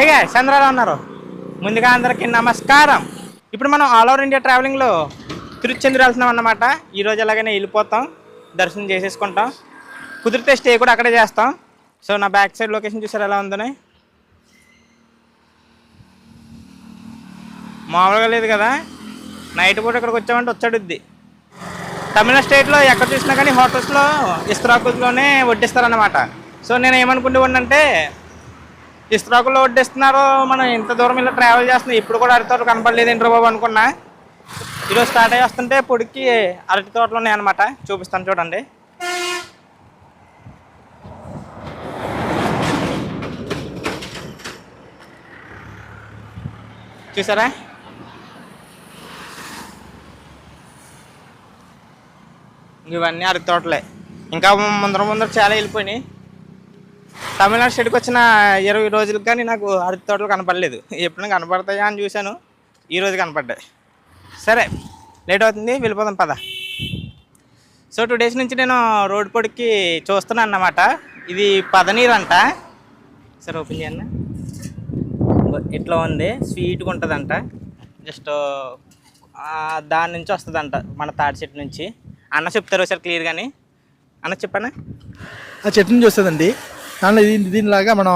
హేగా చంద్రాలు ఉన్నారు? ముందుగా అందరికీ నమస్కారం. ఇప్పుడు మనం ఆల్ ఓవర్ ఇండియా ట్రావెలింగ్లో తిరుచెందూరు వెళ్తున్నాం అన్నమాట. ఈరోజు ఎలాగైనా వెళ్ళిపోతాం దర్శనం చేసేసుకుంటాం. కుదిరితే స్టే కూడా అక్కడే చేస్తాం. సో నా బ్యాక్ సైడ్ లొకేషన్ చూసారు ఎలా ఉందని? మామూలుగా లేదు కదా. నైట్ పూట ఇక్కడికి వచ్చామంటే వచ్చాడుద్ది. తమిళ స్టేట్లో ఎక్కడ చూసినా కానీ హోటల్స్లో ఇస్త్రాకుల్లోనే వడ్డిస్తారన్నమాట. సో నేను ఏమనుకుంటూ అంటే ఇస్త్రాకుల్లో ఇస్తున్నారు మనం ఇంత దూరం ఇలా ట్రావెల్ చేస్తున్నాం. ఇప్పుడు కూడా అరటి తోట కనపడలేదు ఏంట్రా బాబు అనుకున్నా. ఈరోజు స్టార్ట్ అయ్యి వస్తుంటే పొడికి అరటి తోటలు ఉన్నాయన్నమాట. చూపిస్తాను చూడండి. చూసారా? ఇవన్నీ అరటి తోటలే. ఇంకా ముందర ముందర చాలా వెళ్ళిపోయినాయి. తమిళనాడు స్టేట్కి వచ్చిన ఇరవై రోజులకు కానీ నాకు అరటి తోటలు కనపడలేదు. ఎప్పుడైనా కనపడతాయా అని చూశాను. ఈరోజు కనపడ్డాయి. సరే లేట్ అవుతుంది. వెళ్ళిపోదాం పద. సో టూ డేస్ నుంచి నేను రోడ్ పొడికి చూస్తున్నాను అన్నమాట. ఇది పదనీరు అంట. సరే ఓపెన్ చేయండి. ఇట్లా ఉంది? స్వీట్గా ఉంటుందంట. జస్ట్ దాని నుంచి వస్తుందంట మన తాటి చెట్టు నుంచి. అన్న చెప్తారు ఒకసారి క్లియర్ కానీ అన్న చెప్పానా? ఆ చెట్టు నుంచి వస్తుందండి. దానిలో దీని దీనిలాగా మనం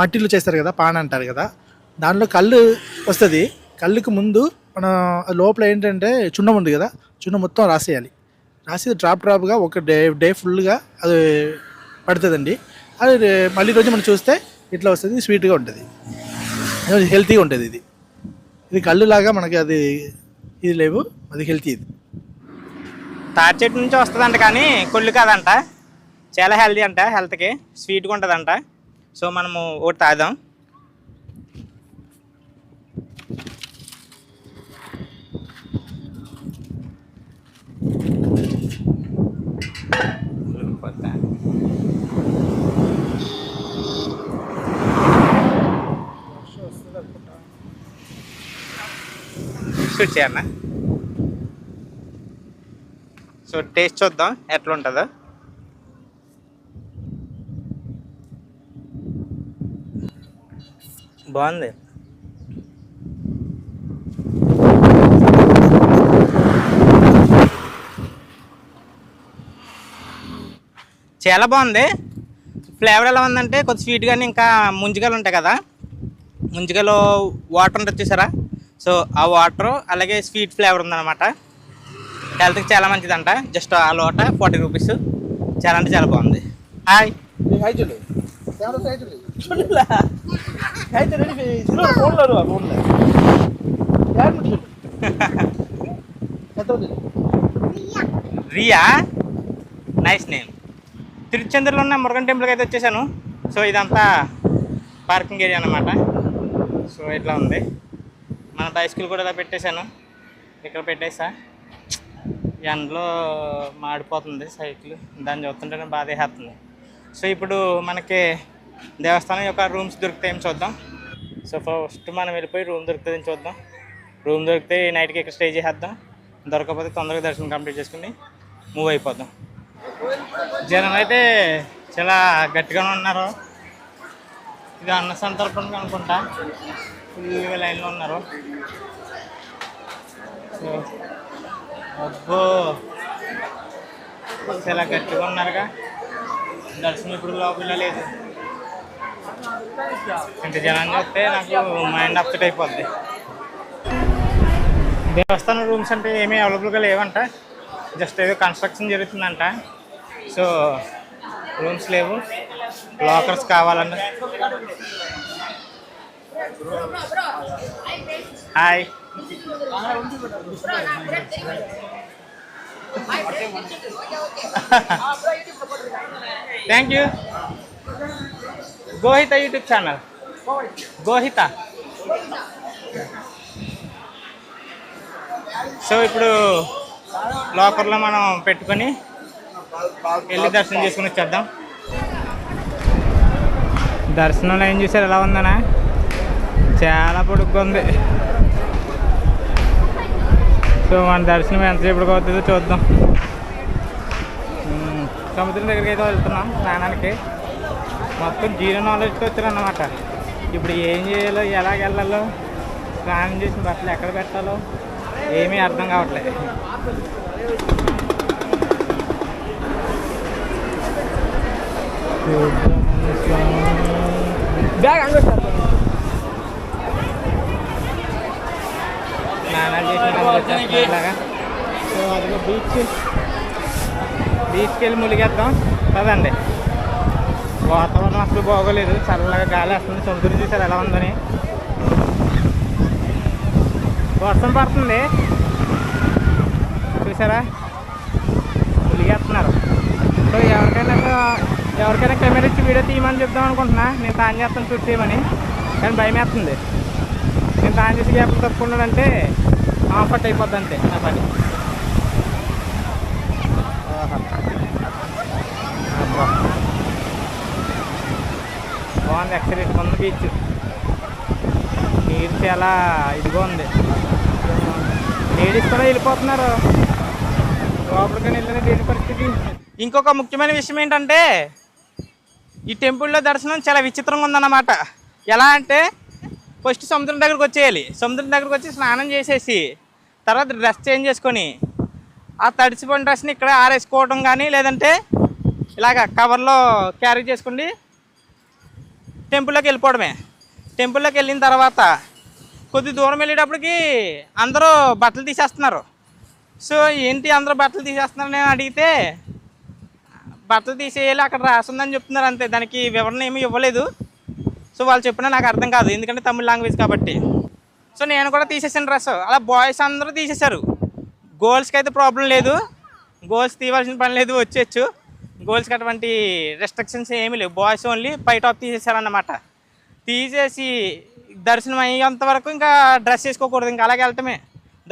మట్టిలో చేస్తారు కదా పాన అంటారు కదా. దానిలో కళ్ళు వస్తుంది. కళ్ళుకి ముందు మనం లోపల ఏంటంటే చున్నం ఉంది కదా చున్నం మొత్తం రాసేయాలి. రాసి డ్రాప్ డ్రాప్గా ఒక డే డే ఫుల్గా అది పడుతుందండి. అది మళ్ళీ రోజు మనం చూస్తే ఇట్లా వస్తుంది స్వీట్గా ఉంటుంది. హెల్తీగా ఉంటుంది ఇది. ఇది కళ్ళులాగా మనకి అది ఇది లేవు అది హెల్తీ ఇది. తాటి చెట్టు నుంచి వస్తుందంట కానీ కొళ్ళు కాదంట. చాలా హెల్దీ అంట హెల్త్కి స్వీట్గా ఉంటుందంట. సో మనము ఒకటి తాగుదాం. స్వీట్ చేయన్న సో టేస్ట్ చూద్దాం ఎట్లా ఉంటుందో బాగుంది. చాలా బాగుంది. ఫ్లేవర్ ఎలా ఉందంటే కొద్ది స్వీట్ కానీ ఇంకా ముంజికలు ఉంటాయి కదా. ముంజికలో వాటర్ ఉంటుంది చూసారా? సో ఆ వాటర్ అలాగే స్వీట్ ఫ్లేవర్ ఉందన్నమాట. హెల్త్కి చాలా మంచిదంట. జస్ట్ ఆ లోట ఫార్టీ రూపీస్ చాలా అంటే చాలా బాగుంది. హాయ్ రియా? నైస్ నేమ్ తిరుచెందూరులో ఉన్న మురుగన్ టెంపుల్కి అయితే వచ్చేసాను. సో ఇదంతా పార్కింగ్ ఏరియా అన్నమాట. సో ఇట్లా ఉంది. మన బైస్కిల్ కూడా ఇలా పెట్టేశాను. ఇక్కడ పెట్టేసా. ఎండలో మాడిపోతుంది సైకిల్. దాన్ని చూస్తుంటేనే బాధ వేస్తుంది. సో ఇప్పుడు మనకి దేవస్థానం యొక్క రూమ్స్ దొరుకుతాయని చూద్దాం? సో ఫస్ట్ మనం వెళ్ళిపోయి రూమ్ దొరుకుతుందని చూద్దాం. రూమ్ దొరికితే నైట్కి ఇక్కడ స్టే చేసేద్దాం. దొరకకపోతే తొందరగా దర్శనం కంప్లీట్ చేసుకుని మూవ్ అయిపోద్దాం జనం అయితే చాలా గట్టిగానే ఉన్నారు. ఇది అన్న సంతర్పణ అనుకుంటా. ఫుల్గా లైన్లో ఉన్నారు. సో అబ్బో! చాలా గట్టిగా ఉన్నారుగా. దర్శనం ఇప్పుడు లోపల లేదు. ఇంత జనం చూస్తే నాకు మైండ్ అప్సెట్ అయిపోద్ది. దేవస్థానం రూమ్స్ అంటే ఏమీ అవైలబుల్గా లేవంట. జస్ట్ ఏదో కన్స్ట్రక్షన్ జరుగుతుందంట. సో రూమ్స్ లేవు. లాకర్స్ కావాలంట hi thank you Gohitha YouTube channel Gohitha so ఇప్పుడు లోకర్లో మనం పెట్టుకొని వెళ్ళి దర్శనం చేసుకుని వచ్చేద్దాం. దర్శనంలో ఏం చూసారు ఎలా ఉందనా చాలా పొడుగ్గా ఉంది. సో మన దర్శనం ఎంతసేపటికి అవుతుందో చూద్దాం. సముద్రం దగ్గరికి అయితే వెళ్తున్నాం స్నానానికి. మొత్తం జీరో నాలెడ్జ్తో వచ్చారన్నమాట. ఇప్పుడు ఏం చేయాలో ఎలాగ వెళ్ళాలో స్నానం చేసిన బట్టలు ఎక్కడ పెట్టాలో ఏమీ అర్థం కావట్లేదు. బ్యాగ్ అంగొచ్చారు స్నానాలు చేసిన సో అదిగో బీచ్ బీచ్కి వెళ్ళి ములిగేద్దాం. కదండి వాతావరణం అసలు బాగోలేదు. చల్లగా గాలి వస్తుంది. సముద్రం చూసారు ఎలా ఉందని. వర్షం పడుతుంది. చూసారా ములిగేస్తున్నారు సో ఎవరికైనా ఎవరికైనా కెమెరా ఇచ్చి వీడియో తీయమని చెప్దాం అనుకుంటున్నా. నేను తాను చేస్తాను షూట్ చేయమని. కానీ భయం వేస్తుంది. నేను తాను చేసి గ్యాప్లు తప్పుకున్నాడంటే ఆఫర్ట్ అయిపోద్ది అంతే నా పని ఆహా. అబ్బా. బాగుంది ఎక్సలెంట్ ఉంది బీచ్ నీరు చాలా ఇదిగా ఉంది. లేడీస్ కూడా వెళ్ళిపోతున్నారు. లోపలికి వెళ్ళిన లేని పరిస్థితి. ఇంకొక ముఖ్యమైన విషయం ఏంటంటే ఈ టెంపుల్లో దర్శనం చాలా విచిత్రంగా ఉందన్నమాట. ఎలా అంటే ఫస్ట్ సముద్రం దగ్గరకు వచ్చేయాలి. సముద్రం దగ్గరకు వచ్చి స్నానం చేసేసి తర్వాత డ్రెస్ చేంజ్ చేసుకొని ఆ తడిసిపోయిన డ్రెస్ని ఇక్కడ ఆరేసుకోవడం కానీ లేదంటే ఇలాగ కవర్లో క్యారీ చేసుకోండి టెంపుల్లోకి వెళ్ళిపోవడమే. టెంపుల్లోకి వెళ్ళిన తర్వాత కొద్ది దూరం వెళ్ళేటప్పటికి అందరూ బట్టలు తీసేస్తున్నారు. సో ఏంటి అందరూ బట్టలు తీసేస్తున్నారు నేను అడిగితే బట్టలు తీసేయాలి అక్కడ రాస్తుందని చెప్తున్నారు అంతే. దానికి వివరణ ఏమీ ఇవ్వలేదు. సో వాళ్ళు చెప్పినా నాకు అర్థం కాదు ఎందుకంటే తమిళ లాంగ్వేజ్ కాబట్టి. సో నేను కూడా తీసేసాను డ్రెస్. అలా బాయ్స్ అందరూ తీసేశారు. గోల్స్కి అయితే ప్రాబ్లం లేదు. గోల్స్ తీయవలసిన పని లేదు వచ్చేచ్చు గోల్స్కి అటువంటి రెస్ట్రిక్షన్స్ ఏమీ లేవు. బాయ్స్ ఓన్లీ పై టాప్ తీసేసారన్నమాట తీసేసి దర్శనం అయ్యేంత వరకు ఇంకా డ్రెస్ వేసుకోకూడదు. ఇంకా అలాగే వెళ్ళటమే.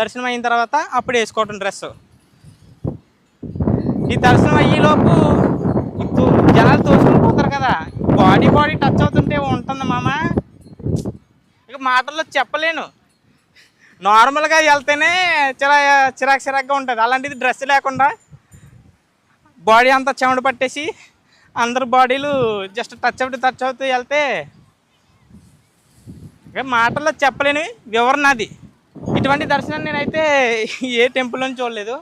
దర్శనం అయిన తర్వాత అప్పుడు వేసుకోవటం డ్రెస్ ఈ దర్శనం అయ్యేలోపు జనాలు తోసుకుని పోతారు కదా. బాడీ బాడీ టచ్ అవుతుంటే ఉంటుంది మామ. ఇక మాటల్లో చెప్పలేను. నార్మల్గా వెళ్తేనే చిరా చిరాకు చిరాకుగా ఉంటుంది. అలాంటిది డ్రెస్ లేకుండా బాడీ అంతా చెమట పట్టేసి అందరు బాడీలు జస్ట్ టచ్ అవుతూ టచ్ అవుతూ వెళ్తే మాటల్లో చెప్పలేని వివరణ అది. ఇటువంటి దర్శనం నేనైతే ఏ టెంపుల్లోని చూడలేదు.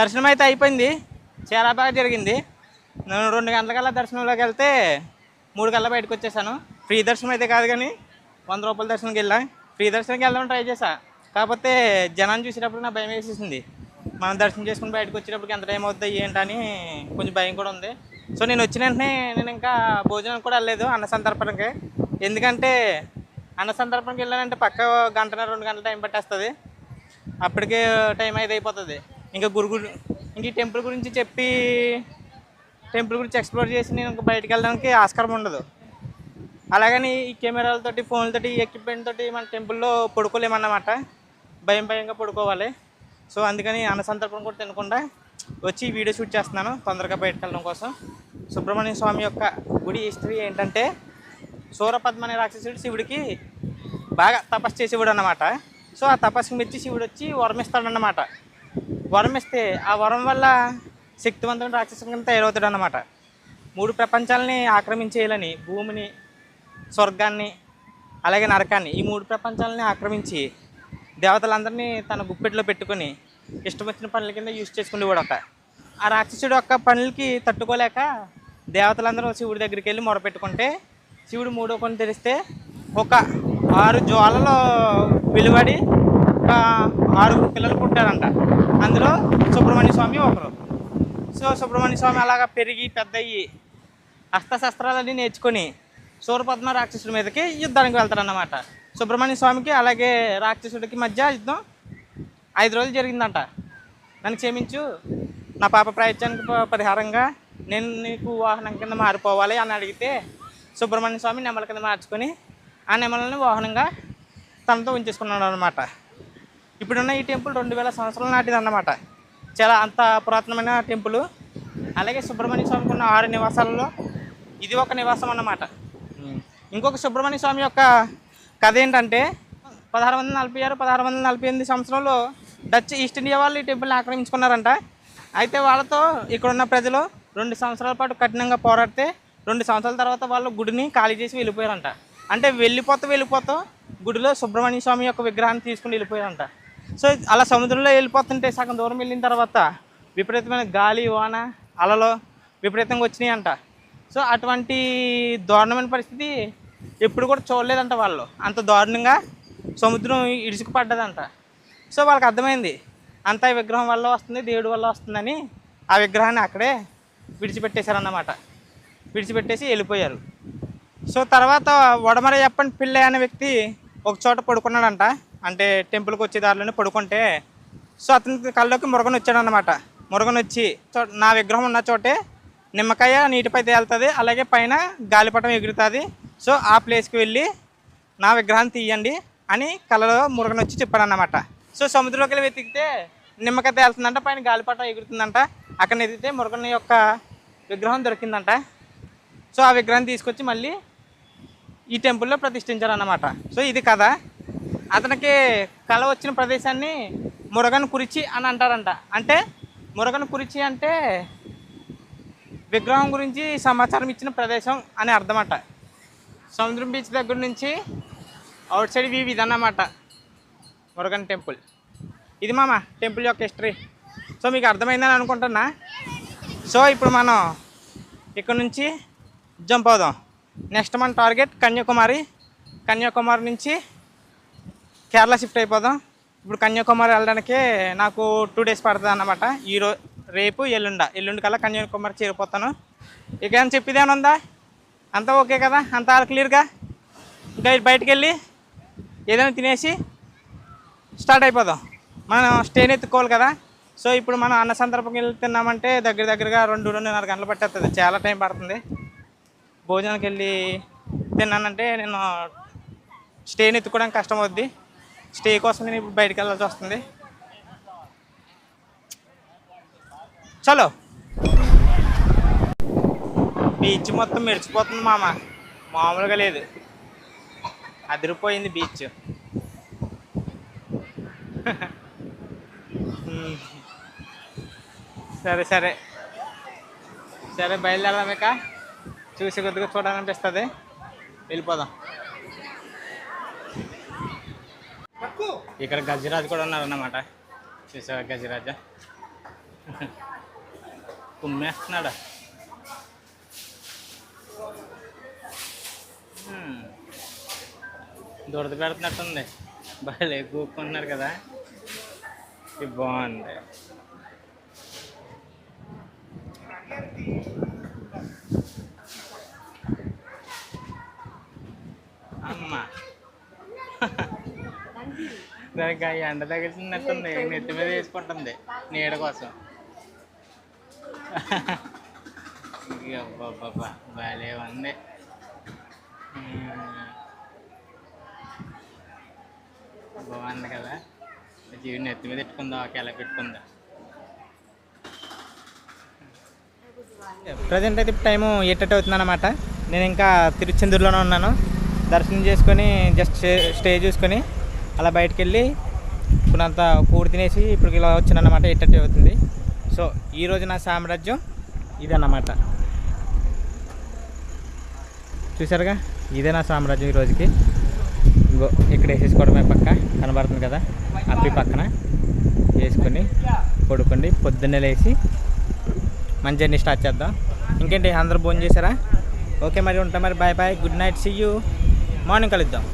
దర్శనం అయితే అయిపోయింది. చాలా బాగా జరిగింది. నేను రెండు గంటలకల్లా దర్శనంలోకి వెళ్తే మూడు కల్లా బయటకు వచ్చేసాను. ఫ్రీ దర్శనం అయితే కాదు కానీ వంద రూపాయల దర్శనంకి వెళ్ళా. ఫ్రీ దర్శనంకి వెళ్దామని ట్రై చేశా. కాకపోతే జనాన్ని చూసేటప్పుడు నా భయం వేసేసింది. మనం దర్శనం చేసుకుని బయటకు వచ్చేటప్పటికి ఎంత టైం అవుతుంది ఏంటని కొంచెం భయం కూడా ఉంది. సో నేను వచ్చిన వెంటనే నేను ఇంకా భోజనం కూడా వెళ్ళలేదు అన్న సందర్భానికి. ఎందుకంటే అన్న సందర్భంకి వెళ్ళానంటే పక్క గంటన రెండు గంటల టైం పట్టేస్తుంది. అప్పటికే టైం అయితే అయిపోతుంది. ఇంకా గురు ఇంక ఈ టెంపుల్ గురించి చెప్పి టెంపుల్ గురించి ఎక్స్ప్లోర్ చేసి నేను ఇంకా బయటకు వెళ్ళడానికి ఆస్కారం ఉండదు. అలాగని ఈ కెమెరాలతోటి ఫోన్లతోటి ఎక్విప్మెంట్ తోటి మన టెంపుల్లో పడుకోలేమన్నమాట. భయం భయంగా పడుకోవాలి. సో అందుకని అన్న సందర్భం కూడా తినకుండా వచ్చి వీడియో షూట్ చేస్తున్నాను తొందరగా బయటకు వెళ్ళడం కోసం. సుబ్రహ్మణ్య స్వామి యొక్క గుడి హిస్టరీ ఏంటంటే సూరపద్మ అనే రాక్షసుడు శివుడికి బాగా తపస్సు చేసేవాడు అన్నమాట. సో ఆ తపస్సుకి మెచ్చి శివుడు వచ్చి వరం ఇస్తాడన్నమాట వరం ఇస్తే ఆ వరం వల్ల శక్తివంతుడు రాక్షసుని కింద తయారవుతాడు అన్నమాట. మూడు ప్రపంచాలని ఆక్రమించేయాలని భూమిని స్వర్గాన్ని అలాగే నరకాన్ని ఈ మూడు ప్రపంచాలని ఆక్రమించి దేవతలందరినీ తన గుప్పెట్లో పెట్టుకొని ఇష్టం వచ్చిన పనుల కింద యూజ్ చేసుకునేవాడట ఆ రాక్షసుడు యొక్క పనులకి తట్టుకోలేక దేవతలందరూ శివుడి దగ్గరికి వెళ్ళి మొరపెట్టుకుంటే శివుడు మూడో కొన్ని తెరిస్తే ఒక ఆరు జ్వాలలో వెలువడి ఒక ఆరుగురు పిల్లలు పుట్టారంట. అందులో సుబ్రహ్మణ్య స్వామి ఒకరు. సో సుబ్రహ్మణ్య స్వామి అలాగా పెరిగి పెద్దయ్యి అస్త్రశస్త్రాలన్నీ నేర్చుకొని సూరపద్మ రాక్షసుడి మీదకి యుద్ధానికి వెళ్తారన్నమాట సుబ్రహ్మణ్య స్వామికి అలాగే రాక్షసుడికి మధ్య యుద్ధం ఐదు రోజులు జరిగిందంట. నన్ను క్షమించు. నా పాప ప్రయత్నానికి పరిహారంగా నేను నీకు వాహనం కింద మారిపోవాలి అని అడిగితే సుబ్రహ్మణ్య స్వామి నెమల కింద మార్చుకొని ఆ నెమలని వాహనంగా తనతో ఉంచేసుకున్నాడు అనమాట ఇప్పుడున్న ఈ టెంపుల్ రెండు వేల సంవత్సరాల నాటిది అన్నమాట. చాలా అంత పురాతనమైన టెంపుల్. అలాగే సుబ్రహ్మణ్య స్వామికి ఉన్న ఆరు నివాసాలలో ఇది ఒక నివాసం అన్నమాట. ఇంకొక సుబ్రహ్మణ్య స్వామి యొక్క కథ ఏంటంటే పదహారు వందల నలభై ఆరు పదహారు వందల నలభై ఎనిమిది సంవత్సరంలో డచ్ ఈస్ట్ ఇండియా వాళ్ళు ఈ టెంపుల్ని ఆక్రమించుకున్నారంట. అయితే వాళ్ళతో ఇక్కడున్న ప్రజలు రెండు సంవత్సరాల పాటు కఠినంగా పోరాడితే రెండు సంవత్సరాల తర్వాత వాళ్ళు గుడిని ఖాళీ చేసి వెళ్ళిపోయారంట. అంటే వెళ్ళిపోతూ వెళ్ళిపోతూ గుడిలో సుబ్రహ్మణ్య స్వామి యొక్క విగ్రహాన్ని తీసుకుని వెళ్ళిపోయారంట. సో అలా సముద్రంలో వెళ్ళిపోతుంటే సగం దూరం వెళ్ళిన తర్వాత విపరీతమైన గాలి వాన అలలు విపరీతంగా వచ్చినాయి అంట సో అటువంటి దారుణమైన పరిస్థితి ఎప్పుడు కూడా చూడలేదంట వాళ్ళు. అంత దారుణంగా సముద్రం ఇడుచుకు పడ్డదంట. సో వాళ్ళకి అర్థమైంది అంతా ఈ విగ్రహం వల్ల వస్తుంది దేవుడి వల్ల వస్తుందని ఆ విగ్రహాన్ని అక్కడే విడిచిపెట్టేశారన్నమాట. విడిచిపెట్టేసి వెళ్ళిపోయారు. సో తర్వాత వడమర చెప్పని పిల్ల అనే వ్యక్తి ఒక చోట పడుకున్నాడంట. అంటే టెంపుల్కి వచ్చే దారిలోనే పడుకుంటే సో అతనికి కళ్ళలోకి మురగను వచ్చాడనమాట మురగను వచ్చి చో- నా విగ్రహం ఉన్న చోటే నిమ్మకాయ నీటిపై తేలుతుంది అలాగే పైన గాలిపటం ఎగురుతుంది సో ఆ ప్లేస్కి వెళ్ళి నా విగ్రహం తీయండి అని కళలో మురగను వచ్చి చెప్పాడన్నమాట సో సముద్రంలోకి వెళ్ళి వెతికితే నిమ్మకాయ తేలుతుందంట పైన గాలిపట ఎగురుతుందంట. అక్కడ ఎదిగితే మురగన్ యొక్క విగ్రహం దొరికిందంట. సో ఆ విగ్రహం తీసుకొచ్చి మళ్ళీ ఈ టెంపుల్లో ప్రతిష్ఠించారన్నమాట. సో ఇది కథ. అతనికి కళ వచ్చిన ప్రదేశాన్ని మురగన్ కురిచి అని అంటారంట. అంటే మురగన్ కురిచి అంటే విగ్రహం గురించి సమాచారం ఇచ్చిన ప్రదేశం అని అర్థమట. సముద్రం బీచ్ దగ్గర నుంచి అవుట్ సైడ్ వ్యూ ఇదన్నమాట. మురగన్ టెంపుల్. ఇది మామ టెంపుల్ యొక్క హిస్టరీ. సో మీకు అర్థమైందని అనుకుంటున్నా. సో ఇప్పుడు మనం ఇక్కడ నుంచి జంప్ అవుదాం. నెక్స్ట్ మన టార్గెట్ కన్యాకుమారి. కన్యాకుమారి నుంచి కేరళ షిఫ్ట్ అయిపోదాం. ఇప్పుడు కన్యాకుమారి వెళ్ళడానికి నాకు టూ డేస్ పడుతుంది అన్నమాట. ఈరో రేపు ఎల్లుండ. ఎల్లుండి కల్లా కన్యాకుమారి చేరిపోతాను. ఇక ఏమైనా చెప్పేది ఉందా అంతా ఓకే కదా? అంతా క్లియర్గా? ఇంకా బయటికి వెళ్ళి ఏదైనా తినేసి స్టార్ట్ అయిపోదాం. మనం స్టేని ఎత్తుకోవాలి కదా? సో ఇప్పుడు మనం అన్న సందర్భంకి వెళ్ళి తిన్నామంటే దగ్గర దగ్గరగా రెండు రెండున్నర గంటలు పట్టేస్తుంది చాలా టైం పడుతుంది. భోజనానికి వెళ్ళి తిన్నానంటే నేను స్టేని ఎత్తుకోవడానికి కష్టం అవుద్ది స్టే కోసం నేను ఇప్పుడు బయటికి వెళ్ళాల్సి వస్తుంది. చలో. బీచ్ మొత్తం మెరిచిపోతుంది మామ. మామూలుగా లేదు. అదిరిపోయింది బీచ్. సరే సరే. సరే బయలుదేరదాం ఇక. చూసి కొద్దిగా చూడాలనిపిస్తుంది. వెళ్ళిపోదాం. ఇక్కడ గజరాజు కూడా ఉన్నారన్నమాట. చూసావా గజరాజు? కుమ్మేస్తున్నాడు? దురద పెడుతున్నట్టుంది. భలే కూకుంటున్నారు కదా. ఇది బాగుంది. అమ్మ. దానికి ఆ ఎండ తగిలినట్టుంది నెత్తి మీద వేసుకుంటుంది నీడ కోసం. అబ్బాబ్బా భలే ఉంది మ్మ్. బాగుంది కదా. జీవిని నెత్తి మీద పెట్టుకుందా ఒక ఎలా పెట్టుకుందా? ప్రజెంట్ అయితే ఇప్పుడు టైము ఎయిట్ అవుతుంది అనమాట నేను ఇంకా తిరుచెందూరులోనే ఉన్నాను. దర్శనం చేసుకొని జస్ట్ స్టే చూసుకొని అలా బయటకు వెళ్ళి ఇప్పుడంతా కూడి తినేసి ఇప్పుడు ఇలా వచ్చినన్నమాట ఎయిట్ అవుతుంది. సో ఈరోజు నా సామ్రాజ్యం ఇదన్నమాట. చూసారుగా ఇదే నా సామ్రాజ్యం ఈరోజుకి ఇంకో ఇక్కడ వేసేసుకోవడమే పక్క. కనబడుతుంది కదా? అప్పి పక్కన వేసుకొని పడుకోండి. పొద్దున్నే లేచి మంచి జర్నీ స్టార్ట్ చేద్దాం. ఇంకేంటి అందరూ ఫోన్ చేశారా ఓకే మరి ఉంటాం మరి. Bye bye. Good night. See you morning కలుద్దాం.